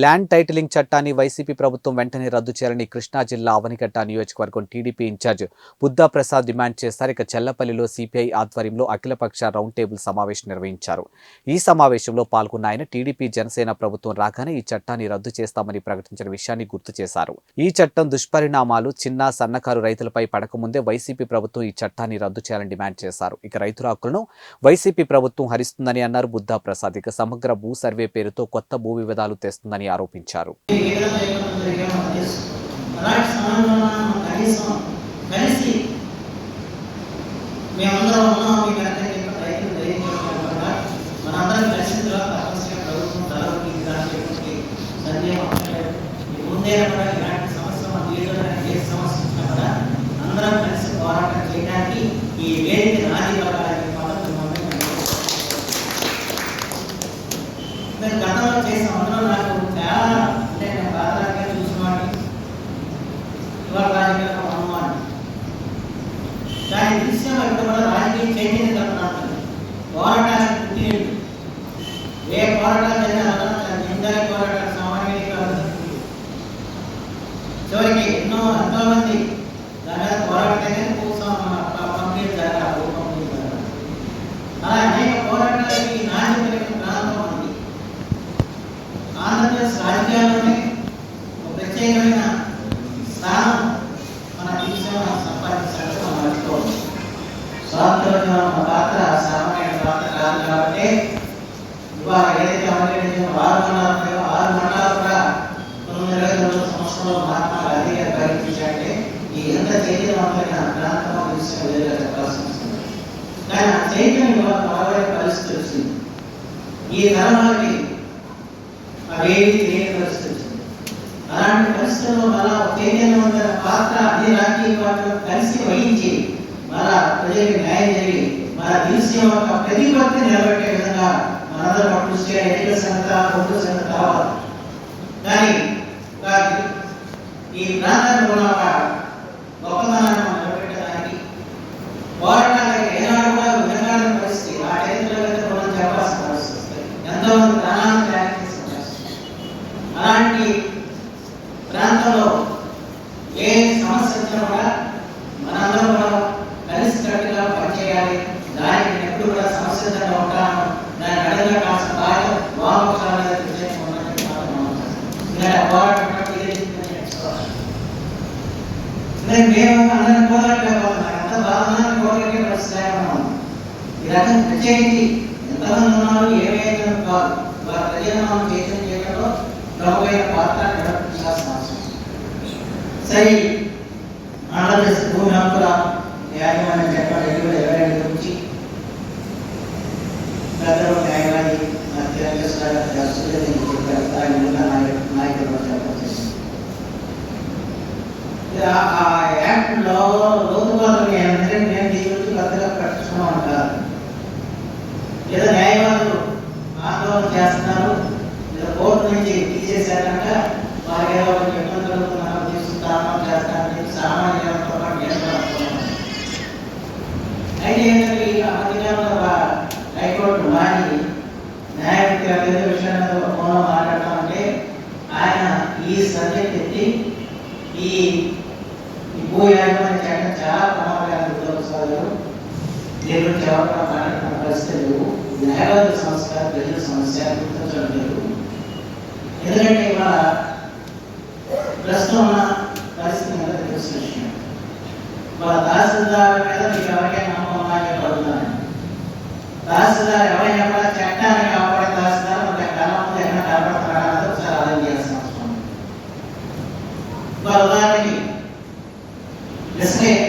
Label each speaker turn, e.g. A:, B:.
A: Land titling చట్టాన్ని YCP ప్రభుత్వం వెంటనే రద్దు చేయాలని కృష్ణా జిల్లా అవనిగడ్డ నియోజకవర్గం TDP incharge Buddha Prasad demand చేశారు. ఇక చెల్లపల్లిలో సిపిఐ ఆధ్వర్యంలో అఖిలపక్ష రౌండ్ టేబుల్ సమావేశం నిర్వహించారు. ఈ సమావేశంలో పాల్గొన్న ఆయన టీడీపీ జనసేన ప్రభుత్వం రాగానే ఈ చట్టాన్ని రద్దు చేస్తామని ప్రకటించిన విషయాన్ని గుర్తు చేశారు. ఈ చట్టం దుష్పరిణామాలు చిన్న సన్నకారు రైతులపై పడకముందే వైసీపీ ప్రభుత్వం ఈ చట్టాన్ని రద్దు చేయాలని డిమాండ్ చేశారు. ఇక రైతుల హక్కులను వైసీపీ ప్రభుత్వం హరిస్తుందని అన్నారు బుద్ధా ప్రసాద్ ఇక సమగ్ర భూ సర్వే పేరుతో కొత్త భూ వివాదాలు తెస్తుందని ఆరోపించారు.
B: కనీసం ముందే అందరం ఈ నేను గతంలో చేసిన అందరూ నాకు చాలా అంటే నేను బాధగా చూసినవాడిని ఇవాళ రాజకీయాలకు అనుమానం దాని విషయం ఎక్కడ కూడా రాజకీయ చైతన్యం తప్పనాడు పోరాటానికి పుట్టినట్టు ఏ పోరాటాలు జరిగినా నిందల పోరాటాలు సామాన్యుడి కాదు. చివరికి ఎన్నో ఎంతో మంది దాని మీద పోరాటమే కోసం కంప్లీట్ జరగాలి కంప్లీట్ జరగాలి అలా అనేక పోరాటాలకి నాణ్యత కలిగిన ప్రాంతం ఉంది ఆంధ్రప్రదేశ్ రాజకీయాల్లోనే ఒక ప్రత్యేకమైన స్థానం మన దేశంలో సంపాదించాలని మనం మర్చిపోవాలి స్వాతంత్రంలో మన పాత్ర సామాన్య పాత్ర కాదు కాబట్టి ఇవాళ ఏదైతే అమలు ఆరు మండలాలు ఆరు మండలాలుగా తొమ్మిది ఇరవై తొమ్మిది సంవత్సరంలో మహాత్మా గాంధీ గారు ప్రకటించారంటే ఈ ఎంత చైతన్యవంతమైన ప్రాంతంలో విషయం వేరుగా చెప్పాల్సి వస్తుంది. కానీ ఆ చైతన్యం ఇవాళ బాగా పరిస్థితి వచ్చింది. ఈ తరాలకి అవేవి లేని పరిస్థితి వచ్చింది. అలాంటి పరిస్థితుల్లో మళ్ళా చైతన్యవంతమైన పాత్ర అన్ని రాజకీయ పార్టీలు కలిసి వహించి మన ప్రజలకు న్యాయం జరిగి మన దేశం యొక్క ప్రతిపత్తి నిలబెట్టే విధంగా మనందరం ఒక కృషి ఎన్నికల సంగత ఓటు సంగత కావాలి కానీ వారి ఈ ప్రాంతాన్ని కూడా ఒక గొప్పతనాన్ని మనం నిలబెట్టడానికి పోరాటానికి ఏనాడు కూడా విధంగా పరిస్థితి. ఆ చరిత్రలో అయితే మనం చెప్పాల్సిన పరిస్థితి వస్తుంది. ఎంతోమంది ప్రాణాలను త్యాగం చేసిన పరిస్థితి. అలాంటి ప్రాంతంలో ఏ సమస్య వచ్చినా కూడా మనందరం కూడా కలిసి కట్టుగా పనిచేయాలి దానికి ఎప్పుడు కూడా సమస్యగా ఉంటాను. దానికి అడగా కాసిన బాధ్యత వామపక్షాల ఇలా మేము అందరం ఎంత బాధనాన్ని పోరాటే ఈ రకం ప్రత్యేకించి ఎంతమంది ఉన్నారు కాదు. వారి ప్రజలను మనం చైతన్యం చేయడంలో ప్రముఖమైన పాత్ర నిర్వర్తించాల్సిన అవసరం. సరే ఆంధ్రప్రదేశ్ భూమి హక్కుల యాజమాన్యం చెప్పాలి రెండు ఇరవై రెండు గురించి పెద్దలు న్యాయవాది నాయకులు చెప్పడం చేసింది ఆ- ఆ యాక్ట్లో లోతుపాత్రలు ఏమంటే నేను దీని గురించి పెద్దగా పట్టించుకున్నాం అంటారు ఏదో న్యాయవాదులు ఆందోళన చేస్తున్నారు లేదా కోర్టు నుంచి తీసేశారంట వారికి ఏదో ఒకటి ఇబ్బంది కలుగుతున్నారు తీసుకుంటామని చేస్తారని చెప్పి సామాన్యంతో అయితే ఏంటంటే ఈ అధికారుల హైకోర్టు మాని న్యాయమూర్తి గారు ఏదో విషయం ఫోన్లో మాట్లాడటం అంటే ఆయన ఈ సబ్జెక్ట్ ఎత్తి ఈ భూ యాజమాన్య చట్టం చాలా ప్రమాదకరంగా ఉద్యోగస్తులు దీని గురించి ఎవరు కూడా మాట్లాడుతున్న పరిస్థితి లేవు ఇది న్యాయవాదుల ప్రజల సమస్య గుర్తించడం లేదు ఎందుకంటే ఇవాళ ప్రస్తుతం ఉన్న పరిస్థితి మీద తెలిసిన విషయం వాళ్ళ తహసీల్దార్ మీద మీకు ఎవరికైనా నమ్మకం ఉన్నాయని అని అడుగుతున్నాను తహసీల్దార్ ఎవరైనా అవసరం